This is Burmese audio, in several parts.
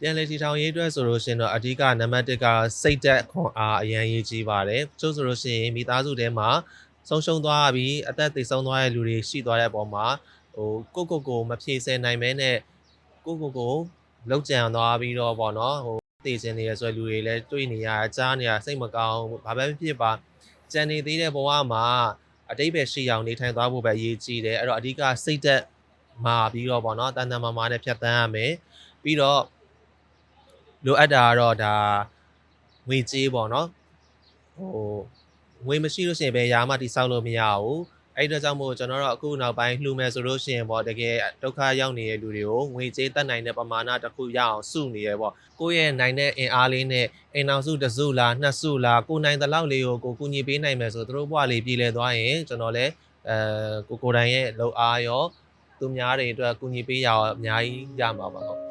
ပြန်လည်ထီထောင်ရေးအတွက်ဆိုလို့ရှိရင်တော့အဓိကနံပါတ်1ကစိတ်သက်ခွန်အားအရန်ရေးကြီးပါတယ်ကျို့ဆိုလို့ရှိရင်မိသားစုထဲမှာဆုံးရှုံးသွားပြီးအသက်သေဆုံးသွားတဲ့လူတွေရှိသွားတဲ့အပေါ်မှာဟိုကိုကိုကိုမဖြေဆယ်နိုင်မဲနဲ့ကိုကိုကိုလောက်ကြံသွားပြီးတော့ပေါ့နော်ဟိုသေခြင်းနေရဆိုတဲ့လူတွေလည်းတွေ့နေရကြားနေရစိတ်မကောင်းဘာပဲဖြစ်ပါကြံနေသေးတဲ့ဘဝမှာအတိတ်ပဲရှိအောင်နေထိုင်သွားဖို့ပဲအရေးကြီးတယ်အဲ့တော့အဓိကစိတ်သက်မှာပြီးတော့ပေါ့နော်တန်တန်မာမာနဲ့ဖြတ်တန်းရမယ်ပြီးတော့ လိုအပ်တာကတော့ဒါငွေကြေးပေါ့နော်ဟိုငွေမရှိလို့ရှိရင်ဘယ်ရာမှတိဆောက်လို့မရဘူးအဲ့ဒီတော့ကြောင့်မို့ကျွန်တော်တို့အခုနောက်ပိုင်းလှူမယ်ဆိုလို့ရှိရင်ပေါ့တကယ်ဒုက္ခရောက်နေတဲ့လူတွေကိုငွေကြေးတတ်နိုင်တဲ့ပမာဏတစ်ခုရအောင်စုနေရပေါ့ကိုယ့်ရဲ့နိုင်တဲ့အင်အားလေးနဲ့အိမ်အောင်စုတစ်စုလားနှစ်စုလားကိုနိုင်တဲ့လောက်လေးကိုကိုကူညီပေးနိုင်မယ်ဆိုသူတို့ဘဝလေးပြည်လဲသွားရင်ကျွန်တော်လည်းအဲကိုကိုတိုင်ရဲ့လောက်အားရောသူများတွေအတွက်ကူညီပေးရအောင်အများကြီးရမှာပါဟု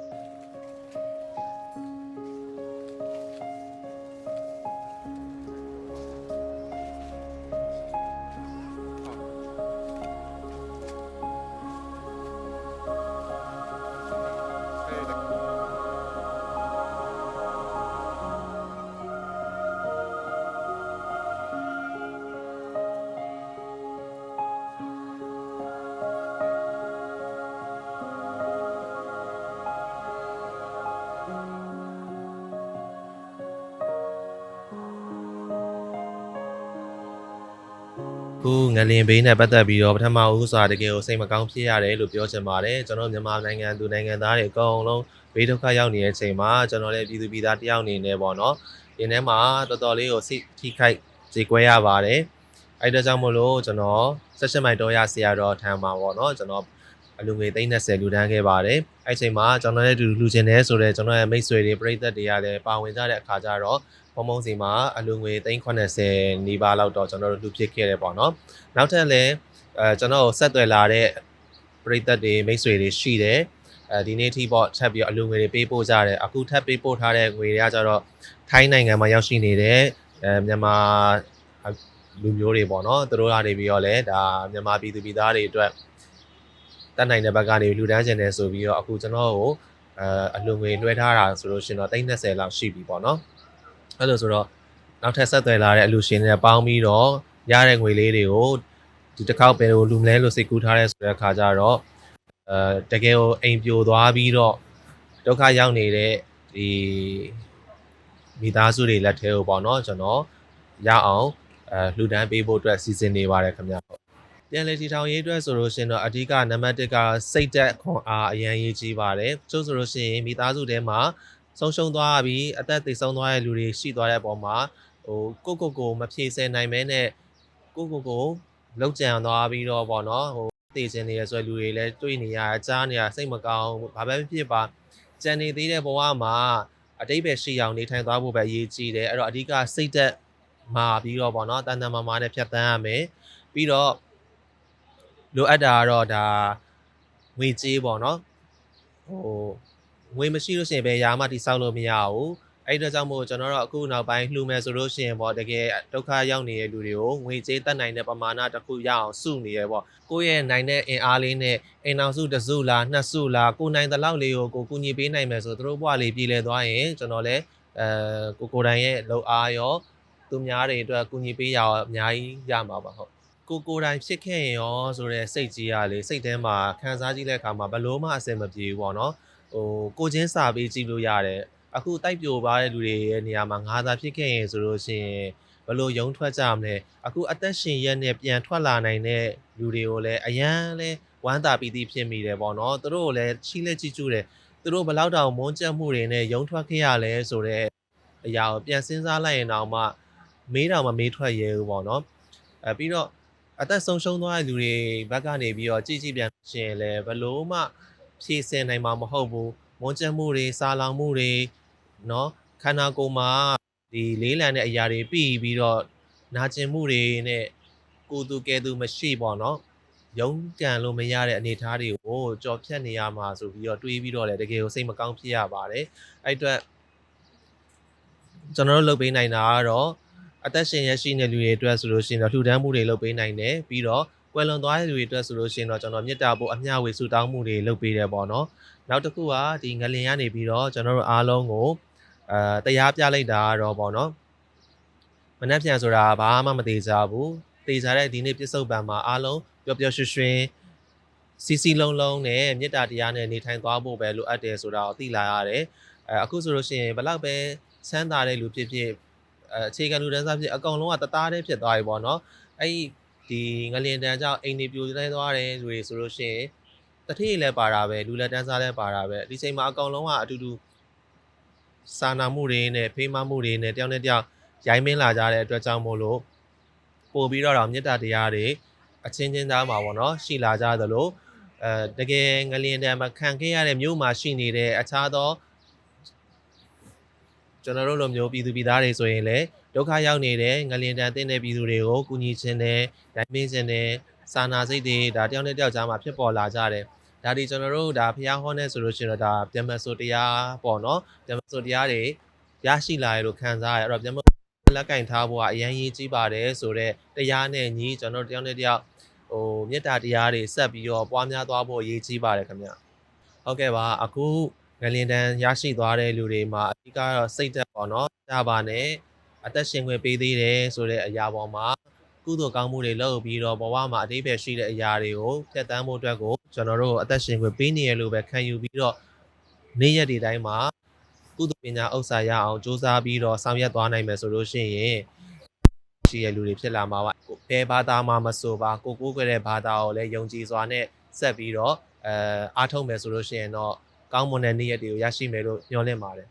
ခုငလင်ဘေးနဲ့ပတ်သက်ပြီးတော့ပထမဦးစွာတကယ်ကိုစိတ်မကောင်းဖြစ်ရတယ်လို့ပြောချင်ပါတယ်ကျွန်တော်မြန်မာနိုင်ငံသူနိုင်ငံသားတွေအကုန်လုံးဘေးဒုက္ခရောက်နေတဲ့အချိန်မှာကျွန်တော်လည်းပြည်သူပြည်သားတယောက်အနေနဲ့ပေါ့နော်ဒီထဲမှာတော်တော်လေးကိုစိတ်ထိခိုက်ကြေကွဲရပါတယ်အဲ့ဒါကြောင့်မို့လို့ကျွန်တော်ဆက်ရှင်မိုင်တော်ရဆရာတော်ထံမှာပေါ့နော်ကျွန်တော်အလူငွေ30လူတန်းခဲ့ပါတယ်အဲ့အချိန်မှာကျွန်တော်လည်းအတူတူလူချင်းတယ်ဆိုတော့ကျွန်တော်ရဲ့မိတ်ဆွေတွေပြိသက်တွေကလည်းပါဝင်ကြတဲ့အခါကျတော့ ပုံပုံစီမှာအလူငွေ380နီးပါးလောက်တော့ကျွန်တော်တို့လူဖြစ်ခဲ့တယ်ပေါ့နော်နောက်ထပ်လည်းအဲကျွန်တော်ဆက်သွယ်လာတဲ့ပရိသတ်တွေမိတ်ဆွေတွေရှိတယ်အဲဒီနေ့ထိပေါ့ထပ်ပြီးတော့အလူငွေတွေပေးပို့ကြတယ်အခုထပ်ပေးပို့ထားတဲ့ငွေတွေကကျတော့ထိုင်းနိုင်ငံမှာရောက်ရှိနေတဲ့အဲမြန်မာလူမျိုးတွေပေါ့နော်သူတို့ကနေပြီးတော့လည်းဒါမြန်မာပြည်သူပြည်သားတွေအတွက်တတ်နိုင်တဲ့ဘက်ကနေလူတန်းကျင်နေဆိုပြီးတော့အခုကျွန်တော်ကိုအဲအလူငွေလွှဲထားတာဆိုလို့ရှင်တော့30လောက်ရှိပြီပေါ့နော် အဲ့လိုဆိုတော့နောက်ထပ်ဆက်သွယ်လာတဲ့အလူရှင်တွေပေါင်းပြီးတော့ရတဲ့ငွေလေးတွေကိုဒီတစ်ခေါက်ပဲကိုလူမလဲလို့စိတ်ကူးထားရဲဆိုတဲ့အခါကျတော့အဲတကယ်ကိုအိမ်ပြိုသွားပြီးတော့ဒုက္ခရောက်နေတဲ့ဒီမိသားစုတွေလက်ထဲကိုပေါ့နော်ကျွန်တော်ရအောင်အဲလှူဒန်းပေးဖို့အတွက်စီစဉ်နေပါတယ်ခင်ဗျာပြန်လည်ထီထောင်ရေးအတွက်ဆိုလို့ရှရင်တော့အဓိကနံပါတ်1ကစိတ်သက်ခွန်အားအရန်ရေးကြီးပါတယ်ကျို့ဆိုလို့ရှိရင်မိသားစုထဲမှာ ဆုံးရှုံးသွားပြီးအသက်သေဆုံးသွားတဲ့လူတွေရှိသွားတဲ့အပေါ်မှာဟိုကိုကိုကိုမဖြေဆယ်နိုင်မဲနဲ့ကိုကိုကိုလောက်ကြံသွားပြီးတော့ပေါ့နော်ဟိုတည်ခြင်းနေရဆိုတဲ့လူတွေလည်းတွေ့နေရကြားနေရစိတ်မကောင်းဘာပဲဖြစ်ပါကြံနေသေးတဲ့ဘဝမှာအတိတ်ပဲရှိအောင်နေထိုင်သွားဖို့ပဲအရေးကြီးတယ်အဲ့တော့အဓိကစိတ်သက်မှာပြီးတော့ပေါ့နော်တန်တန်မာမာနဲ့ဖြတ်တန်းရမယ်ပြီးတော့လိုအပ်တာကတော့ဒါငွေကြေးပေါ့နော်ဟို ငွေမရှိလို့ရှိရင်ဘယ်ရာမှတိဆောက်လို့မရဘူးအဲ့ဒီတော့ကြောင့်မို့ကျွန်တော်တို့အခုနောက်ပိုင်းလှူမယ်ဆိုလို့ရှိရင်ပေါ့တကယ်ဒုက္ခရောက်နေတဲ့လူတွေကိုငွေကြေးတတ်နိုင်တဲ့ပမာဏတစ်ခုရအောင်စုနေရပေါ့ကိုယ့်ရဲ့နိုင်တဲ့အင်အားလေးနဲ့အိမ်အောင်စုတစ်စုလားနှစ်စုလားကိုနိုင်တဲ့လောက်လေးကိုကိုကူညီပေးနိုင်မယ်ဆိုသူတို့ဘဝလေးပြည်လဲသွားရင်ကျွန်တော်လည်းအဲကိုကိုတိုင်ရဲ့လောက်အားရောသူများတွေအတွက်ကူညီပေးရအောင်အများကြီးရမှာပါဟုတ်ကိုကိုတိုင်ဖြစ်ခဲ့ရင်ရောဆိုတဲ့စိတ်ကြီးရလေစိတ်ထဲမှာခံစားကြည့်တဲ့အခါမှာဘလို့မှအဆင်မပြေဘူးပေါ့နော် ဟိုကိုချင်းစာပေးကြည့်လို့ရတယ်အခုတိုက်ပြိုပါတဲ့လူတွေရဲ့နေရာမှာငါးသာဖြစ်ခဲ့ရင်ဆိုလို့ရှိရင်ဘယ်လိုယုံထွက်ကြမလဲအခုအသက်ရှင်ရက်နဲ့ပြန်ထွက်လာနိုင်တဲ့လူတွေကိုလည်းအရန်လဲဝမ်းသာပီတိဖြစ်မိတယ်ပေါ့နော်သူတို့ကိုလည်းချီးလက်ကြည့်ကျူးတယ်သူတို့ဘယ်လောက်တောင်မွန်းကြက်မှုတွေနဲ့ယုံထွက်ခဲ့ရလဲဆိုတော့အရာကိုပြန်စဉ်းစားလိုက်ရင်တော့မှမေးတော့မမေးထွက်ရဲဘူးပေါ့နော်အဲပြီးတော့အသက်ဆုံးရှုံးသွားတဲ့လူတွေဘက်ကနေပြီးတော့ကြည့်ကြည့်ပြန်ရှင်လဲဘယ်လို့မှ ဖြည့်ဆင်နိုင်မှာမဟုတ်ဘူးမွန်းကြက်မှုတွေစာလောင်မှုတွေ เนาะခန္ဓာကိုယ်မှာဒီလေးလံတဲ့အရာတွေပြီးပြီးတော့နာကျင်မှုတွေနဲ့ကိုယ်သူကဲသူမရှိပေါ့เนาะရုံးကန်လို့မရတဲ့အနေအထားတွေကိုကြော်ဖြတ်နေရမှာဆိုပြီးတော့တွေးပြီးတော့လည်းတကယ်ကိုစိတ်မကောင်းဖြစ်ရပါတယ်အဲ့အတွက်ကျွန်တော်တို့လုပ်ပေးနိုင်တာကတော့အသက်ရှင်ရရှိတဲ့လူတွေအတွက်ဆိုလို့ရှိရင်တော့လှူဒန်းမှုတွေလုပ်ပေးနိုင်တယ်ပြီးတော့ ကွယ်လွန်သွားတဲ့လူတွေအတွက်ဆိုလို့ရှိရင်တော့ကျွန်တော်မေတ္တာပို့အမျှဝေဆုတောင်းမှုတွေလုပ်ပေးတယ်ပေါ့နော်နောက်တစ်ခုကဒီငလင်ကနေပြီးတော့ကျွန်တော်တို့အားလုံးကိုအဲတရားပြလိုက်တာကတော့ပေါ့နော်မနှက်ပြန်ဆိုတာဘာမှမသေးကြဘူးသေချာတဲ့ဒီနေ့ပြစ္ဆုတ်ပံမှာအားလုံးပျော်ပျော်ရွှင်ရွှင်စီစီလုံးလုံးနဲ့မေတ္တာတရားနဲ့နေထိုင်သွားဖို့ပဲလိုအပ်တယ်ဆိုတာကိုသိလာရတယ်အဲအခုဆိုလို့ရှိရင်ဘလောက်ပဲချမ်းသာတဲ့လူဖြစ်ဖြစ်အဲအခြေခံလူတန်းစားဖြစ်အကောင်လုံးကတသားတည်းဖြစ်သွားပြီပေါ့နော်အဲ့ဒီ ဒီငလင်တန်းကြောင့်အိမ်နေပြိုလဲသွားတယ်လူတွေဆိုလို့ရှိရင်တတိလည်းပါတာပဲလူလက်တန်းစားလည်းပါတာပဲဒီချိန်မှာအကောင်လုံးကအတူတူစာနာမှုတွေနဲ့ဖေးမမှုတွေနဲ့တယောက်နဲ့တယောက်ရိုင်းမင်းလာကြတဲ့အတွက်ကြောင့်မို့လို့ပို့ပြီးတော့တော့မေတ္တာတရားတွေအချင်းချင်းသားမှာပေါ့နော်ရှိလာကြသလိုအဲတကယ်ငလျင်တန်းမှာခံခဲ့ရတဲ့မြို့မှာရှိနေတဲ့အခြားသော ကျွန်တော်တို့လိုမျိုးပြည်သူပြည်သားတွေဆိုရင်လည်းဒုက္ခရောက်နေတဲ့ငလျင်တန်းတင်းတဲ့ပြည်သူတွေကိုကူညီခြင်းနဲ့ရိုင်းမင်းခြင်းနဲ့စာနာစိတ်တွေဒါတယောက်နဲ့တယောက်ကြားမှာဖြစ်ပေါ်လာကြတယ်ဒါဒီကျွန်တော်တို့ဒါဖျားဟောနေဆိုလို့ရှိရင်တော့ဒါပြန်မဆိုတရားပေါ့နော်ပြန်မဆိုတရားတွေရရှိလာရလို့ခံစားရအဲ့တော့ပြန်မလက်ကင်ထားဖို့ကအရင်ရေးကြည့်ပါတယ်ဆိုတော့တရားနဲ့ညီကျွန်တော်တို့တယောက်နဲ့တယောက်ဟိုမေတ္တာတရားတွေဆက်ပြီးတော့ပွားများသွားဖို့အရေးကြီးပါတယ်ခင်ဗျဟုတ်ကဲ့ပါအခု ငလင်တန်းရရှိသွားတဲ့လူတွေမှာအဓိကတော့စိတ်သက်ပေါ့နော်ဒါပါနဲ့အသက်ရှင်ခွင့်ပေးသေးတယ်ဆိုတဲ့အရာပေါ်မှာကုသိုလ်ကောင်းမှုတွေလုပ်ပြီးတော့ဘဝမှာအတိပ္ပယ်ရှိတဲ့အရာတွေကိုဖြတ်တန်းဖို့အတွက်ကိုကျွန်တော်တို့အသက်ရှင်ခွင့်ပေးနေရလို့ပဲခံယူပြီးတော့နေ့ရက်တွေတိုင်းမှာကုသိုလ်ပညာဥစ္စာရအောင်စူးစမ်းပြီးတော့ဆောင်ရွက်သွားနိုင်မယ်ဆိုလို့ရှိရင်ရှိရလူတွေဖြစ်လာမှာပါဘယ်ဘာသာမှမဆိုပါကိုကိုးကွယ်တဲ့ဘာသာကိုလည်းယုံကြည်စွာနဲ့ဆက်ပြီးတော့အဲအားထုတ်မယ်ဆိုလို့ရှိရင်တော့ ကောင်းမွန်တဲ့နေ့ရက်တွေကိုရရှိမယ်လို့ညွှန်လင့်ပါတယ်